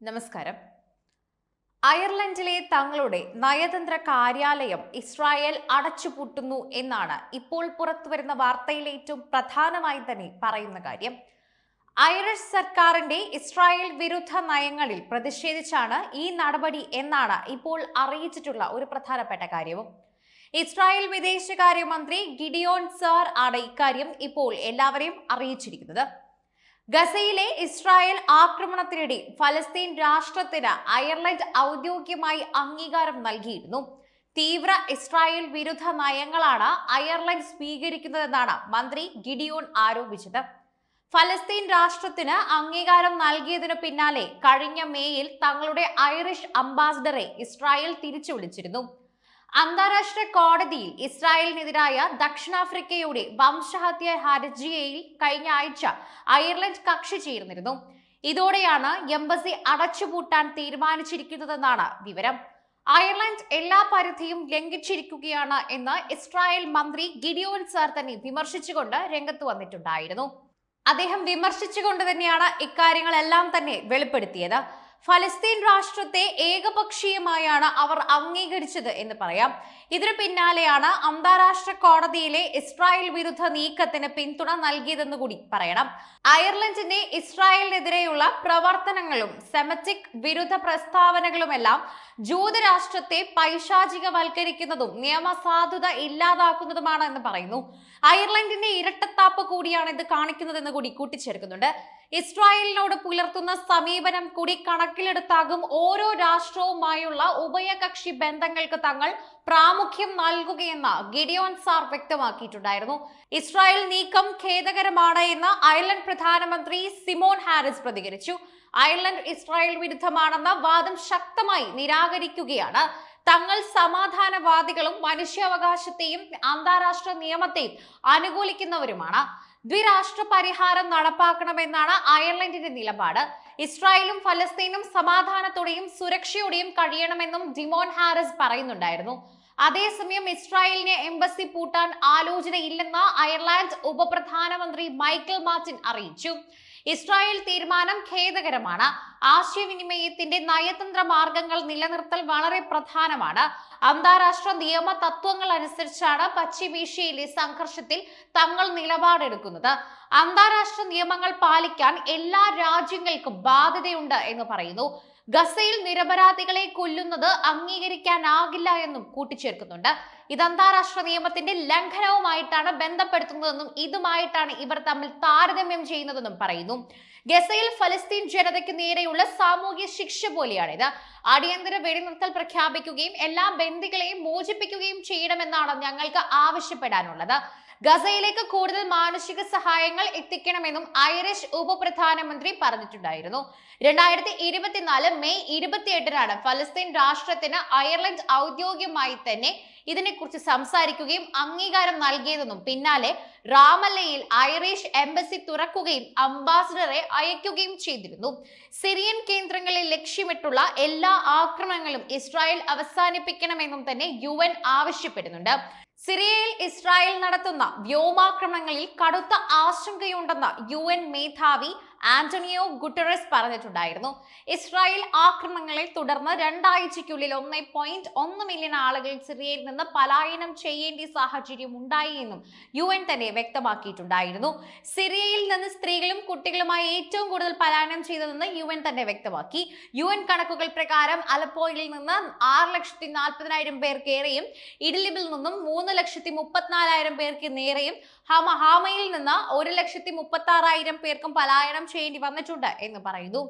നമസ്കാരം. അയർലൻഡിലെ തങ്ങളുടെ നയതന്ത്ര കാര്യാലയം ഇസ്രായേൽ അടച്ചുപൂട്ടുന്നു എന്നാണ് ഇപ്പോൾ പുറത്തുവരുന്ന വാർത്തയിൽ ഏറ്റവും പ്രധാനമായി തന്നെ പറയുന്ന കാര്യം. ഐറിഷ് സർക്കാരിന്റെ ഇസ്രായേൽ വിരുദ്ധ നയങ്ങളിൽ പ്രതിഷേധിച്ചാണ് ഈ നടപടി എന്നാണ് ഇപ്പോൾ അറിയിച്ചിട്ടുള്ള ഒരു പ്രധാനപ്പെട്ട കാര്യവും. ഇസ്രായേൽ വിദേശകാര്യമന്ത്രി ഗിഡിയോൺ സാർ ആണ് ഇക്കാര്യം ഇപ്പോൾ എല്ലാവരെയും അറിയിച്ചിരിക്കുന്നത്. ഗസയിലെ ഇസ്രായേൽ ആക്രമണത്തിനിടെ ഫലസ്തീൻ രാഷ്ട്രത്തിന് അയർലൻഡ് ഔദ്യോഗികമായി അംഗീകാരം നൽകിയിരുന്നു. തീവ്ര ഇസ്രായേൽ വിരുദ്ധ നയങ്ങളാണ് അയർലൻഡ് സ്വീകരിക്കുന്നതെന്നാണ് മന്ത്രി ഗിഡിയോൺ ആരോപിച്ചത്. ഫലസ്തീൻ രാഷ്ട്രത്തിന് അംഗീകാരം നൽകിയതിനു പിന്നാലെ കഴിഞ്ഞ മേയിൽ തങ്ങളുടെ ഐറിഷ് അംബാസിഡറെ ഇസ്രായേൽ തിരിച്ചു വിളിച്ചിരുന്നു. അന്താരാഷ്ട്ര കോടതിയിൽ ഇസ്രായേലിനെതിരായ ദക്ഷിണാഫ്രിക്കയുടെ വംശഹത്യ ഹർജിയയിൽ കഴിഞ്ഞ ആഴ്ച അയർലൻഡ് കക്ഷി ചേർന്നിരുന്നു. ഇതോടെയാണ് എംബസി അടച്ചുപൂട്ടാൻ തീരുമാനിച്ചിരിക്കുന്നതെന്നാണ് വിവരം. അയർലൻഡ് എല്ലാ പരിധിയും ലംഘിച്ചിരിക്കുകയാണ് എന്ന് ഇസ്രായേൽ മന്ത്രി ഗിഡിയോൻ സാർ തന്നെ വിമർശിച്ചുകൊണ്ട് രംഗത്ത് വന്നിട്ടുണ്ടായിരുന്നു. അദ്ദേഹം വിമർശിച്ചുകൊണ്ട് തന്നെയാണ് ഇക്കാര്യങ്ങളെല്ലാം തന്നെ വെളിപ്പെടുത്തിയത്. ഫലസ്തീൻ രാഷ്ട്രത്തെ ഏകപക്ഷീയമായാണ് അവർ അംഗീകരിച്ചത് എന്ന് പറയാം. ഇതിനു പിന്നാലെയാണ് അന്താരാഷ്ട്ര കോടതിയിലെ ഇസ്രായേൽ വിരുദ്ധ നീക്കത്തിന് പിന്തുണ നൽകിയതെന്ന് കൂടി പറയണം. അയർലൻഡിന്റെ ഇസ്രായേലിനെതിരെയുള്ള പ്രവർത്തനങ്ങളും സെമറ്റിക് വിരുദ്ധ പ്രസ്താവനകളുമെല്ലാം ജൂതരാഷ്ട്രത്തെ പൈശാചികവൽക്കരിക്കുന്നതും നിയമസാധുത ഇല്ലാതാക്കുന്നതുമാണ് എന്ന് പറയുന്നു. അയർലൻഡിന്റെ ഇരട്ടത്താപ്പ് കൂടിയാണ് ഇത് കാണിക്കുന്നതെന്ന് കൂടി കൂട്ടിച്ചേർക്കുന്നുണ്ട്. ഇസ്രായേലിനോട് പുലർത്തുന്ന സമീപനം കൂടി കണക്കിലെടുത്താകും ഓരോ രാഷ്ട്രവുമായുള്ള ഉഭയകക്ഷി ബന്ധങ്ങൾക്ക് തങ്ങൾ പ്രാമുഖ്യം നൽകുകയെന്ന് ഗിഡിയോൺ സാർ വ്യക്തമാക്കിയിട്ടുണ്ടായിരുന്നു. ഇസ്രായേൽ നീക്കം ഖേദകരമാണ് എന്ന് അയർലൻഡ് പ്രധാനമന്ത്രി സിമോൺ ഹാരിസ് പ്രതികരിച്ചു. അയർലൻഡ് ഇസ്രായേൽ വിരുദ്ധമാണെന്ന വാദം ശക്തമായി നിരാകരിക്കുകയാണ്. തങ്ങൾ സമാധാനവാദികളും മനുഷ്യാവകാശത്തെയും അന്താരാഷ്ട്ര നിയമത്തെയും അനുകൂലിക്കുന്നവരുമാണ്. ദ്വിരാഷ്ട്ര പരിഹാരം നടപ്പാക്കണമെന്നാണ് അയർലൻഡിന്റെ നിലപാട്. ഇസ്രായേലും ഫലസ്തീനും സമാധാനത്തോടെയും സുരക്ഷയോടെയും കഴിയണമെന്നും ഡിമോൺ ഹാരിസ് പറയുന്നുണ്ടായിരുന്നു. അതേസമയം ഇസ്രായേലിനെ എംബസി പൂട്ടാൻ ആലോചനയില്ലെന്ന് അയർലാൻഡ് ഉപപ്രധാനമന്ത്രി മൈക്കിൾ മാർട്ടിൻ അറിയിച്ചു. ഇസ്രായേൽ തീരുമാനം ഖേദകരമാണ്. ആശയവിനിമയത്തിന്റെ നയതന്ത്ര മാർഗങ്ങൾ നിലനിർത്തൽ വളരെ പ്രധാനമാണ്. അന്താരാഷ്ട്ര നിയമ തത്വങ്ങൾ അനുസരിച്ചാണ് പശ്ചിമേഷ്യയിലെ സംഘർഷത്തിൽ തങ്ങൾ നിലപാടെടുക്കുന്നത്. അന്താരാഷ്ട്ര നിയമങ്ങൾ പാലിക്കാൻ എല്ലാ രാജ്യങ്ങൾക്കും ബാധ്യതയുണ്ട് എന്ന് പറയുന്നു. ഗസയിൽ നിരപരാധികളെ കൊല്ലുന്നത് അംഗീകരിക്കാനാകില്ല എന്നും കൂട്ടിച്ചേർക്കുന്നുണ്ട്. ഇത് അന്താരാഷ്ട്ര നിയമത്തിന്റെ ലംഘനവുമായിട്ടാണ് ബന്ധപ്പെടുത്തുന്നതെന്നും ഇതുമായിട്ടാണ് ഇവർ തമ്മിൽ താരതമ്യം ചെയ്യുന്നതെന്നും പറയുന്നു. ഗസയിൽ ഫലസ്തീൻ ജനതയ്ക്ക് നേരെയുള്ള സാമൂഹ്യ ശിക്ഷ പോലെയാണിത് അടിയന്തര വെടിനിർത്തൽ പ്രഖ്യാപിക്കുകയും എല്ലാ ബന്ധികളെയും മോചിപ്പിക്കുകയും ചെയ്യണമെന്നാണ് ഞങ്ങൾക്ക് ആവശ്യപ്പെടാനുള്ളത്. ഗസയിലേക്ക് കൂടുതൽ മാനുഷിക സഹായങ്ങൾ എത്തിക്കണമെന്നും ഐറിഷ് ഉപപ്രധാനമന്ത്രി പറഞ്ഞിട്ടുണ്ടായിരുന്നു. രണ്ടായിരത്തി ഇരുപത്തിനാല് മെയ് ഇരുപത്തിയെട്ടിനാണ് ഫലസ്തീൻ രാഷ്ട്രത്തിന് അയർലൻഡ് ഔദ്യോഗികമായി തന്നെ ഇതിനെക്കുറിച്ച് സംസാരിക്കുകയും അംഗീകാരം നൽകിയതെന്നും പിന്നാലെ റാമല്ലയിൽ ഐറിഷ് എംബസി തുറക്കുകയും അംബാസിഡറെ അയക്കുകയും ചെയ്തിരുന്നു. സിറിയൻ കേന്ദ്രങ്ങളിൽ ലക്ഷ്യമിട്ടുള്ള എല്ലാ ആക്രമണങ്ങളും ഇസ്രായേൽ അവസാനിപ്പിക്കണമെന്നും തന്നെ യു ആവശ്യപ്പെടുന്നുണ്ട്. സിറിയയിൽ ഇസ്രായേൽ നടത്തുന്ന വ്യോമാക്രമണങ്ങളിൽ കടുത്ത ആശങ്കയുണ്ടെന്ന് യു എൻ മേധാവി ആന്റണിയോ ഗുട്ടറസ് പറഞ്ഞിട്ടുണ്ടായിരുന്നു. ഇസ്രായേൽ ആക്രമണങ്ങളെ തുടർന്ന് രണ്ടാഴ്ചയ്ക്കുള്ളിൽ ഒന്നേ പോയിന്റ് ഒന്ന് മില്യൺ ആളുകൾ സിറിയയിൽ നിന്ന് പലായനം ചെയ്യേണ്ട സാഹചര്യം ഉണ്ടായി എന്നും യു എൻ തന്നെ വ്യക്തമാക്കിയിട്ടുണ്ടായിരുന്നു. സിറിയയിൽ നിന്ന് സ്ത്രീകളും കുട്ടികളുമായി ഏറ്റവും കൂടുതൽ പലായനം ചെയ്തതെന്ന് യു എൻ തന്നെ വ്യക്തമാക്കി. യു എൻ കണക്കുകൾ പ്രകാരം അലപ്പോയിൽ നിന്ന് ആറ് ലക്ഷത്തി നാൽപ്പതിനായിരം പേർക്കേറെയും ഇഡ്ലിബിൽ നിന്നും മൂന്ന് ലക്ഷത്തി മുപ്പത്തിനാലായിരം പേർക്ക് നേരെയും ഹമ ഹാമയിൽ നിന്ന് ഒരു ലക്ഷത്തി മുപ്പത്തി ആറായിരം പേർക്കും പലായനം ചെയ്യേണ്ടി വന്നിട്ടുണ്ട് എന്ന് പറയുന്നു.